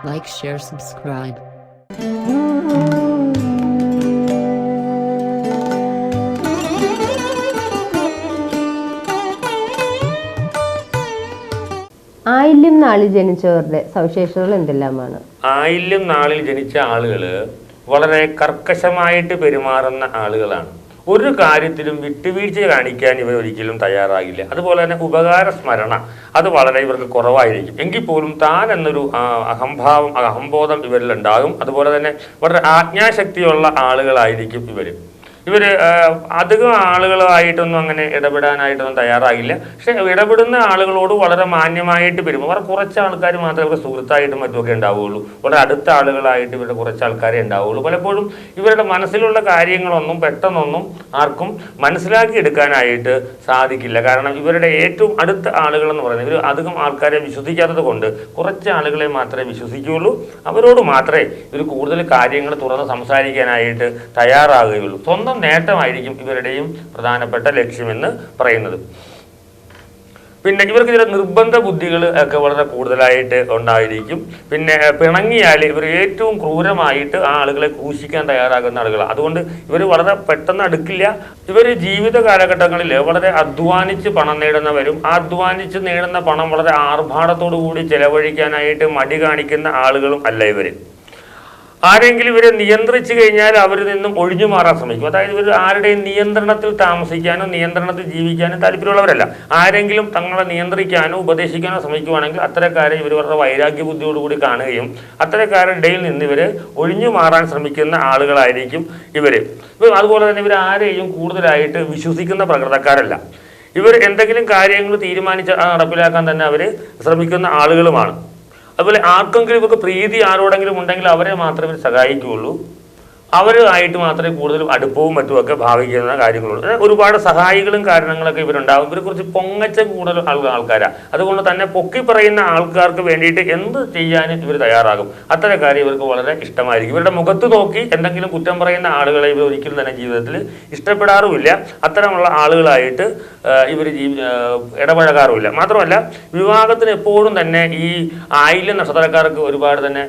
Like, share, subscribe. ആയില്യം നാളിൽ ജനിച്ചവരുടെ സവിശേഷതകൾ എന്തെല്ലാമാണ് ആയില്യം നാളിൽ ജനിച്ച ആളുകൾ വളരെ കർക്കശമായിട്ട് പെരുമാറുന്ന ആളുകളാണ് ഒരു കാര്യത്തിലും വിട്ടുവീഴ്ച കാണിക്കാൻ ഇവർ ഒരിക്കലും തയ്യാറാകില്ല. അതുപോലെ തന്നെ ഉപകാര സ്മരണ അത് വളരെ ഇവർക്ക് കുറവായിരിക്കും. എങ്കിൽ പോലും താൻ എന്നൊരു അഹംഭാവം അഹംബോധം ഇവരിൽ ഉണ്ടാകും അതുപോലെ തന്നെ വളരെ ആജ്ഞാശക്തിയുള്ള ആളുകളായിരിക്കും ഇവർ ഇവർ അധികം ആളുകളായിട്ടൊന്നും അങ്ങനെ ഇടപെടാനായിട്ടൊന്നും തയ്യാറാകില്ല പക്ഷെ ഇടപെടുന്ന ആളുകളോട് വളരെ മാന്യമായിട്ട് പെരുമാറും. കുറച്ച് ആൾക്കാർ മാത്രമേ ഇവരുടെ സുഹൃത്തായിട്ടും മറ്റുമൊക്കെ ഉണ്ടാവുകയുള്ളൂ. വളരെ അടുത്ത ആളുകളായിട്ട് ഇവരുടെ കുറച്ച് ആൾക്കാരെ ഉണ്ടാവുകയുള്ളൂ. പലപ്പോഴും ഇവരുടെ മനസ്സിലുള്ള കാര്യങ്ങളൊന്നും പെട്ടെന്നൊന്നും ആർക്കും മനസ്സിലാക്കി എടുക്കാനായിട്ട് സാധിക്കില്ല. കാരണം ഇവരുടെ ഏറ്റവും അടുത്ത ആളുകൾ എന്ന് പറയുന്നത് ഇവർ അധികം ആൾക്കാരെ വിശ്വസിക്കാത്തത് കൊണ്ട് കുറച്ച് ആളുകളെ മാത്രമേ വിശ്വസിക്കുകയുള്ളൂ. അവരോട് മാത്രമേ ഇവർ കൂടുതൽ കാര്യങ്ങൾ തുറന്ന് സംസാരിക്കാനായിട്ട് തയ്യാറാകുകയുള്ളൂ. സ്വന്തം നേട്ടമായിരിക്കും ഇവരുടെയും പ്രധാനപ്പെട്ട ലക്ഷ്യമെന്ന് പറയുന്നത്. പിന്നെ ഇവർക്ക് ചില നിർബന്ധ ബുദ്ധികൾ ഒക്കെ വളരെ കൂടുതലായിട്ട് ഉണ്ടായിരിക്കും. പിന്നെ പിണങ്ങിയാൽ ഇവർ ഏറ്റവും ക്രൂരമായിട്ട് ആ ആളുകളെ ക്രൂശിക്കാൻ തയ്യാറാകുന്ന ആളുകൾ അതുകൊണ്ട് ഇവർ വളരെ പെട്ടെന്ന് അടുക്കില്ല. ഇവർ ജീവിത കാലഘട്ടങ്ങളിൽ വളരെ അധ്വാനിച്ച് പണം നേടുന്നവരും ആ അധ്വാനിച്ച് നേടുന്ന പണം വളരെ ആർഭാടത്തോടു കൂടി ചെലവഴിക്കാനായിട്ട് മടി കാണിക്കുന്ന ആളുകളും അല്ല ഇവർ ആരെങ്കിലും ഇവരെ നിയന്ത്രിച്ചു കഴിഞ്ഞാൽ അവരിൽ നിന്നും ഒഴിഞ്ഞു മാറാൻ ശ്രമിക്കും. അതായത് ഇവർ ആരുടെയും നിയന്ത്രണത്തിൽ താമസിക്കാനോ നിയന്ത്രണത്തിൽ ജീവിക്കാനോ താല്പര്യമുള്ളവരല്ല. ആരെങ്കിലും തങ്ങളെ നിയന്ത്രിക്കാനോ ഉപദേശിക്കാനോ ശ്രമിക്കുവാണെങ്കിൽ അത്തരക്കാരെ ഇവർ അവരുടെ വൈരാഗ്യ ബുദ്ധിയോടുകൂടി കാണുകയും അത്തരക്കാരുടെ നിന്ന് ഇവർ ഒഴിഞ്ഞു മാറാൻ ശ്രമിക്കുന്ന ആളുകളായിരിക്കും ഇവർ അതുപോലെ തന്നെ ഇവർ ആരെയും കൂടുതലായിട്ട് വിശ്വസിക്കുന്ന പ്രകൃതക്കാരല്ല. ഇവർ എന്തെങ്കിലും കാര്യങ്ങൾ തീരുമാനിച്ച് നടപ്പിലാക്കാൻ തന്നെ അവർ ശ്രമിക്കുന്ന ആളുകളുമാണ്. അതുപോലെ ആർക്കെങ്കിലും ഇവർക്ക് പ്രീതി ആരോടെങ്കിലും ഉണ്ടെങ്കിൽ അവരെ മാത്രമേ സഹായിക്കുകയുള്ളൂ. അവരുമായിട്ട് മാത്രമേ കൂടുതൽ അടുപ്പവും മറ്റുമൊക്കെ ഭാവിക്കുന്ന കാര്യങ്ങളുള്ളൂ. ഒരുപാട് സഹായികളും കാരണങ്ങളൊക്കെ ഇവരുണ്ടാകും ഇവരെ കുറിച്ച് പൊങ്ങച്ച കൂടുതൽ ആൾ ആൾക്കാരാണ് അതുകൊണ്ട് തന്നെ പൊക്കി പറയുന്ന ആൾക്കാർക്ക് വേണ്ടിയിട്ട് എന്ത് ചെയ്യാനും ഇവർ തയ്യാറാകും. അത്തരം കാര്യം ഇവർക്ക് വളരെ ഇഷ്ടമായിരിക്കും. ഇവരുടെ മുഖത്ത് നോക്കി എന്തെങ്കിലും കുറ്റം പറയുന്ന ആളുകളെ ഇവർ ഒരിക്കലും തന്നെ ജീവിതത്തിൽ ഇഷ്ടപ്പെടാറുമില്ല. അത്തരമുള്ള ആളുകളായിട്ട് ഇവർ ഇടപഴകാറുമില്ല. മാത്രമല്ല വിവാഹത്തിന് എപ്പോഴും തന്നെ ഈ ആയില്യ നക്ഷത്രക്കാർക്ക് ഒരുപാട് തന്നെ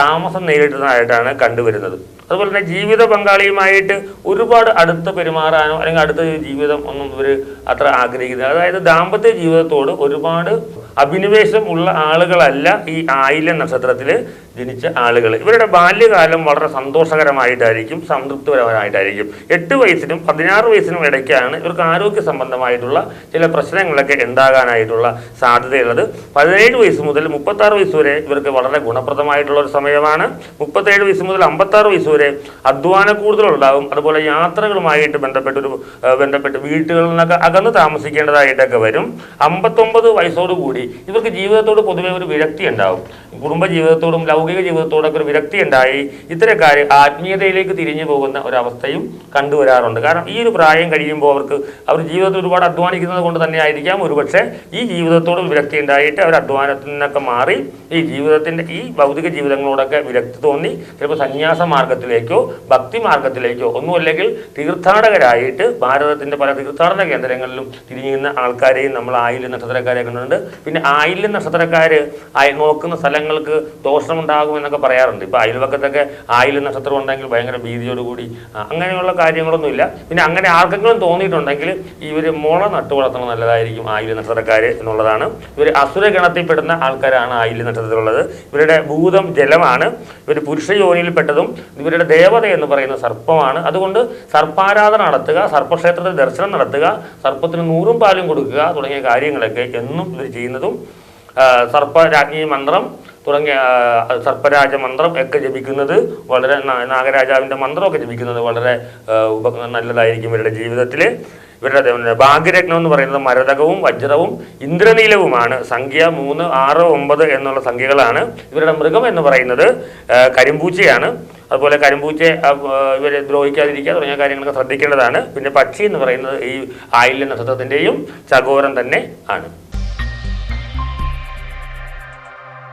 താമസം നേരിടുന്നതായിട്ടാണ് കണ്ടുവരുന്നത്. അതുപോലെ തന്നെ ജീവിത പങ്കാളിയുമായിട്ട് ഒരുപാട് അടുത്ത് പെരുമാറാനോ അല്ലെങ്കിൽ അടുത്ത ജീവിതം ഒന്നും ഇവർ അത്ര ആഗ്രഹിക്കുന്നില്ല. അതായത് ദാമ്പത്യ ജീവിതത്തോട് ഒരുപാട് അഭിനിവേശം ഉള്ള ആളുകളല്ല ഈ ആയില നക്ഷത്രത്തിൽ ജനിച്ച ആളുകൾ ഇവരുടെ ബാല്യകാലം വളരെ സന്തോഷകരമായിട്ടായിരിക്കും സംതൃപ്തിപരമായിട്ടായിരിക്കും എട്ട് വയസ്സിനും പതിനാറ് വയസ്സിനും ഇടയ്ക്കാണ് ഇവർക്ക് ആരോഗ്യ സംബന്ധമായിട്ടുള്ള ചില പ്രശ്നങ്ങളൊക്കെ ഉണ്ടാകാനായിട്ടുള്ള സാധ്യതയുള്ളത്. പതിനേഴ് വയസ്സ് മുതൽ മുപ്പത്താറ് വയസ്സ് വരെ ഇവർക്ക് വളരെ ഗുണപ്രദമായിട്ടുള്ള ഒരു സമയമാണ്. മുപ്പത്തേഴ് വയസ്സ് മുതൽ അമ്പത്താറ് വയസ്സ് വരെ അധ്വാന കൂടുതലുണ്ടാകും. അതുപോലെ യാത്രകളുമായിട്ട് ബന്ധപ്പെട്ടൊരു ബന്ധപ്പെട്ട് വീട്ടുകളിൽ നിന്നൊക്കെ അകന്ന് താമസിക്കേണ്ടതായിട്ടൊക്കെ വരും. അമ്പത്തൊമ്പത് വയസ്സോടുകൂടി ഇവർക്ക് ജീവിതത്തോട് പൊതുവെ ഒരു വിരക്തി ഉണ്ടാവും കുടുംബ ജീവിതത്തോടും ലൗകിക ജീവിതത്തോടൊക്കെ ഒരു വിരക്തി ഉണ്ടായി ഇത്തരക്കാർ ആത്മീയതയിലേക്ക് തിരിഞ്ഞു പോകുന്ന ഒരവസ്ഥയും കണ്ടുവരാറുണ്ട്. കാരണം ഈ ഒരു പ്രായം കഴിയുമ്പോൾ അവർക്ക് അവർ ജീവിതത്തിൽ ഒരുപാട് അധ്വാനിക്കുന്നത് കൊണ്ട് തന്നെ ആയിരിക്കാം. ഒരുപക്ഷെ ഈ ജീവിതത്തോട് വിരക്തി ഉണ്ടായിട്ട് അവർ അധ്വാനത്തിൽ നിന്നൊക്കെ മാറി ഈ ജീവിതത്തിന്റെ ഈ ഭൗതിക ജീവിതങ്ങളോടൊക്കെ വിരക്തി തോന്നി. ചിലപ്പോൾ സന്യാസ മാർഗത്തിലേക്കോ ഭക്തി മാർഗത്തിലേക്കോ ഒന്നുമല്ലെങ്കിൽ തീർത്ഥാടകരായിട്ട് ഭാരതത്തിന്റെ പല തീർത്ഥാടന കേന്ദ്രങ്ങളിലും തിരിഞ്ഞുന്ന ആൾക്കാരെയും നമ്മൾ ആയില്യം നക്ഷത്രക്കാരെ കണ്ടിട്ടുണ്ട്. പിന്നെ ആയില്യം നക്ഷത്രക്കാർ നോക്കുന്ന സ്ഥലങ്ങൾക്ക് ദോഷമുണ്ടാകും എന്നൊക്കെ പറയാറുണ്ട്. ഇപ്പോൾ അയൽവക്കത്തൊക്കെ ആയിൽ നക്ഷത്രം ഉണ്ടെങ്കിൽ ഭയങ്കര ഭീതിയോടുകൂടി അങ്ങനെയുള്ള കാര്യങ്ങളൊന്നുമില്ല. പിന്നെ അങ്ങനെ ആർക്കെങ്കിലും തോന്നിയിട്ടുണ്ടെങ്കിൽ ഇവർ മുള നട്ടു വളർത്തണം നല്ലതായിരിക്കും ആയിൽ നക്ഷത്രക്കാർ എന്നുള്ളതാണ്. ഇവർ അസുരഗണത്തിൽപ്പെടുന്ന ആൾക്കാരാണ് ആയിൽ നക്ഷത്രത്തിലുള്ളത്. ഇവരുടെ ഭൂതം ജലമാണ്. ഇവർ പുരുഷ യോനിയിൽപ്പെട്ടതും ഇവരുടെ ദേവത എന്ന് പറയുന്ന സർപ്പമാണ്. അതുകൊണ്ട് സർപ്പാരാധന നടത്തുക സർപ്പക്ഷേത്രത്തിൽ ദർശനം നടത്തുക സർപ്പത്തിന് നൂറും പാലും കൊടുക്കുക തുടങ്ങിയ കാര്യങ്ങളൊക്കെ എന്നും ഇവർ ചെയ്യുന്നതും സർപ്പരാജ്ഞി മന്ത്രം തുടങ്ങിയ സർപ്പരാജ മന്ത്രം ഒക്കെ ജപിക്കുന്നത് വളരെ നാഗരാജാവിന്റെ മന്ത്രമൊക്കെ ജപിക്കുന്നത് വളരെ ഉപ നല്ലതായിരിക്കും ഇവരുടെ ജീവിതത്തിൽ ഇവരുടെ ഭാഗ്യരത്നം എന്ന് പറയുന്നത് മരതകവും വജ്രവും ഇന്ദ്രനീലവുമാണ്. സംഖ്യ മൂന്ന് ആറ് ഒമ്പത് എന്നുള്ള സംഖ്യകളാണ് ഇവരുടെ മൃഗം എന്ന് പറയുന്നത്. കരിമ്പൂച്ചയാണ്. അതുപോലെ കരിമ്പൂച്ചയെ ഇവരെ ദ്രോഹിക്കാതിരിക്കുക തുടങ്ങിയ കാര്യങ്ങളൊക്കെ ശ്രദ്ധിക്കേണ്ടതാണ്. പിന്നെ പക്ഷി എന്ന് പറയുന്നത് ഈ ആയില്യ നക്ഷത്രത്തിന്റെയും ചകോരം തന്നെ ആണ്.